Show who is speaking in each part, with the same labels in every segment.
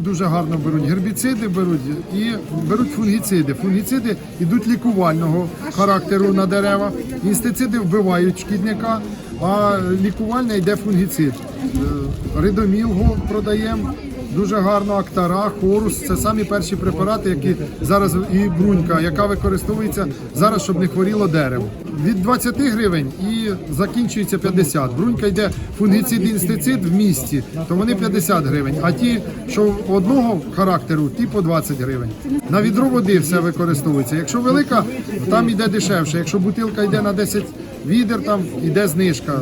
Speaker 1: дуже гарно беруть гербіциди, беруть і беруть фунгіциди. Фунгіциди йдуть лікувального характеру на дерева. Інстициди вбивають шкідника, а лікувальне йде фунгіцид. Е, Ридоміл продаємо. Дуже гарно актара, хорус. Це самі перші препарати, які зараз і брунька, яка використовується зараз, щоб не хворіло дерево. Від 20 гривень і закінчується 50. Брунька йде фунгіцид інстицид в місті, то вони 50 гривень. А ті, що одного характеру, ті по 20 гривень. На відро води все використовується. Якщо велика, там йде дешевше. Якщо бутилка йде на 10 відер, там йде знижка.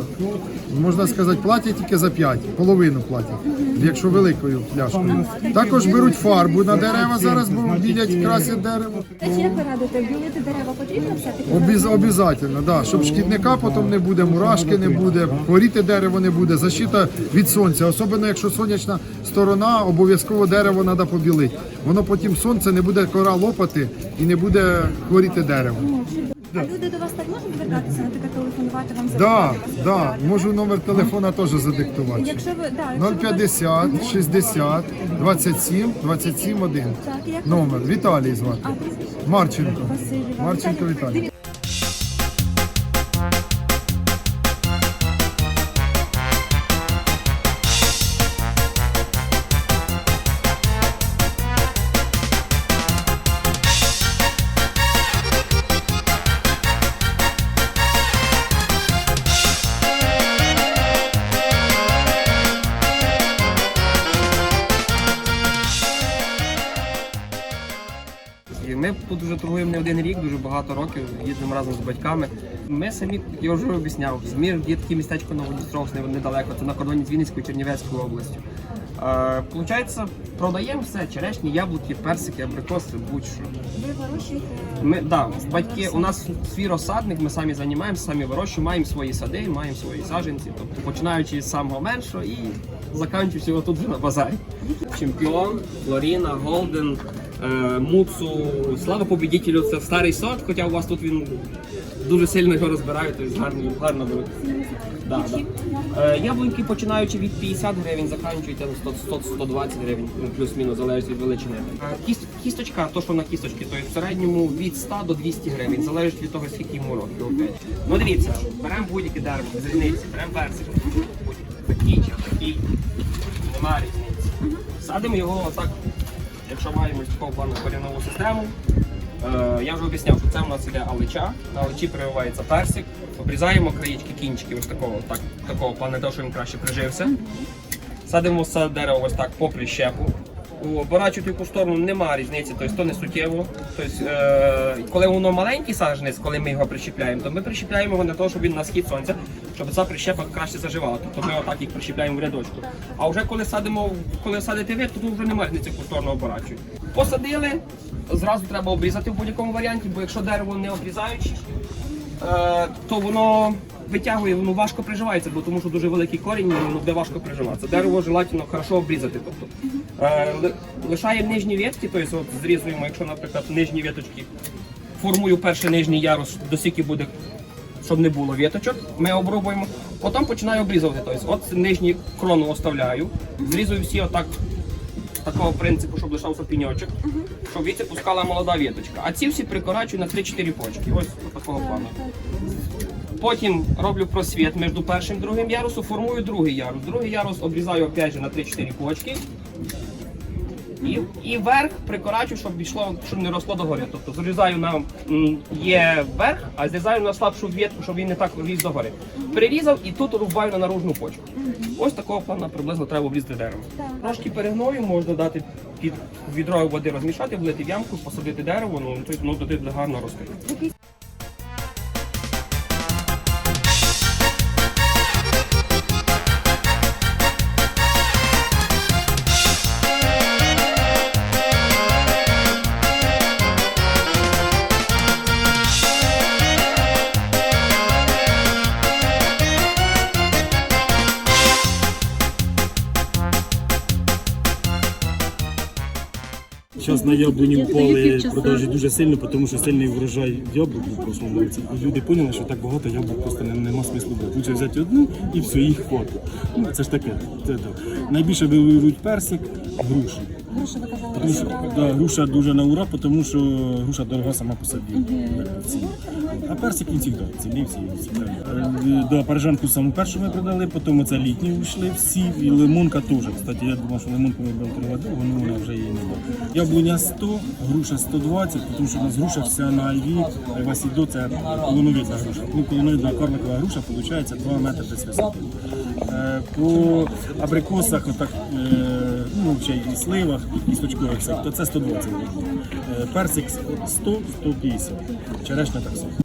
Speaker 1: Можна сказати, платять тільки за 5, половину платять, якщо великою пляшкою. Також беруть фарбу на дерева зараз, бо білять красять дерево.
Speaker 2: А чи як ви радите, білити дерева потрібно все-таки?
Speaker 1: Обязательно, да. щоб шкідника потім не буде, мурашки не буде, горіти дерево не буде, защита від сонця. Особливо, якщо сонячна сторона, обов'язково дерево треба побілити. Воно потім сонце не буде кора лопати і не буде хворіти дерево.
Speaker 2: А люди до вас так можуть звертатися, наприклад, телефонувати вам
Speaker 1: Да,
Speaker 2: запитати вас
Speaker 1: да, можу номер телефона теж задиктувати.
Speaker 2: Якщо ви, да, якщо ви
Speaker 1: 050 60 27 27 1.
Speaker 2: Так, як
Speaker 1: Номер. Віталій звати.
Speaker 2: А, прізвище?
Speaker 1: Марченко.
Speaker 2: Василь
Speaker 1: Марченко Віталій.
Speaker 3: І Ми тут вже торгуємо не один рік, дуже багато років, їздимо разом з батьками. Ми самі, я вже об'ясняв, Змір є таке містечко Новодністровське недалеко, це на кордоні з Вінницькою Чернівецькою областю. Е, Получається, продаємо все, черешні, яблуки, персики, абрикоси, будь-що.
Speaker 2: Ви вирощуєте
Speaker 3: Ми, да, батьки, у нас свій розсадник, ми самі займаємося, самі вирощуємо, маємо свої сади, маємо свої саджанці, тобто починаючи з самого меншого і закінчуючи його тут вже на базарі. Чемпіон, Флоріна, Голден, Муцу, слава побідітелю, це старий сорт, хоча у вас тут він дуже сильно його розбирають, тобто гарно, гарно беруть. Да, да. Е, яблуньки починаючи від 50 гривень, закінчуються на 100-120 гривень, ну, плюс-мінус, залежить від величини. Е, Кіст, кісточка, то що на кісточці, то в середньому від 100 до 200 гривень, залежить від того, скільки йому років. Ну дивіться, беремо будь-яке дерево, без різниці, беремо персик, такий чи такий, немає різниці. Садимо його отак, якщо маємо такого плану систему. Е, я вже об'ясняв, що це у нас іде алича, на аличі прививається персик, обрізаємо краєчки, кінчики ось такого, так, такого плану, того, що він краще прижився. Садимо це дерево ось так по прищепу. У оборачувати яку сторону немає різниці, тобто то не суттєво. Тобто, коли воно маленький саджанець, коли ми його прищепляємо, то ми прищепляємо його не того, щоб він на схід сонця, щоб ця прищепа краще заживала. Тобто ми отак їх прищепляємо в рядочку. А вже коли садимо, коли садите ви, то тут вже немає різниці, сторону оборачують. Посадили, зразу треба обрізати в будь-якому варіанті, бо якщо дерево не обрізаючи, е, то воно витягує, воно важко приживається, бо тому що дуже великий корінь, воно буде важко приживатися. Дерево желательно хорошо обрізати. Тобто, е, лишаємо нижні ветки, тобто от зрізуємо, якщо, наприклад, нижні веточки, формую перший нижній ярус, до скільки буде, щоб не було веточок, ми обрубуємо. Потім починаю обрізувати. Тобто, от нижню крону оставляю, зрізую всі отак такого принципу, щоб лишався піньочок, щоб віці пускала молода віточка. А ці всі прикорачую на 3-4 почки. Ось такого плану. Потім роблю просвіт між першим і другим ярусом, формую другий ярус. Другий ярус обрізаю опять же на 3-4 почки. І, і верх прикорачую, щоб йшло, щоб не росло догори. Тобто зрізаю на є верх, а зрізаю на слабшу ветку, щоб він не так ріс догори. Перерізав і тут рубаю на наружну почку. Ось такого плану приблизно треба обрізати дерево. Трошки перегною можна дати під відро води розмішати, влити в ямку, посадити дерево, ну тут ну, туди гарно рости.
Speaker 4: Зараз на яблуні впали продажі дуже сильно, тому що сильний врожай яблук в прошлому році. І люди поняли, що так багато яблук просто не- нема смислу бути. Лучше взяти одну і все, їх хватить. Ну, це ж таке. Це, так. Найбільше вирують персик, груші.
Speaker 2: Груша ви казали,
Speaker 4: да, груша дуже на ура, тому що груша дорога сама по собі. А персик він завжди ціни всі всі. Е, Да, парижанку саму першу ми продали, потім це літні вийшли всі, і лимонка теж. Кстати, я думав, що лимонку ми будемо тривати довго, але вона вже її не було. Яблуня 100, груша 120, тому що у нас груша вся на альві, айва сідо це колоновидна груша. Ну, колоновидна карликова груша, виходить 2 метри десь висоти. Е, По абрикосах, отак, е, ну, ще і сливах, і сочкових сек, то це 120 гривень. Е, Персик 100-150, черешня так само.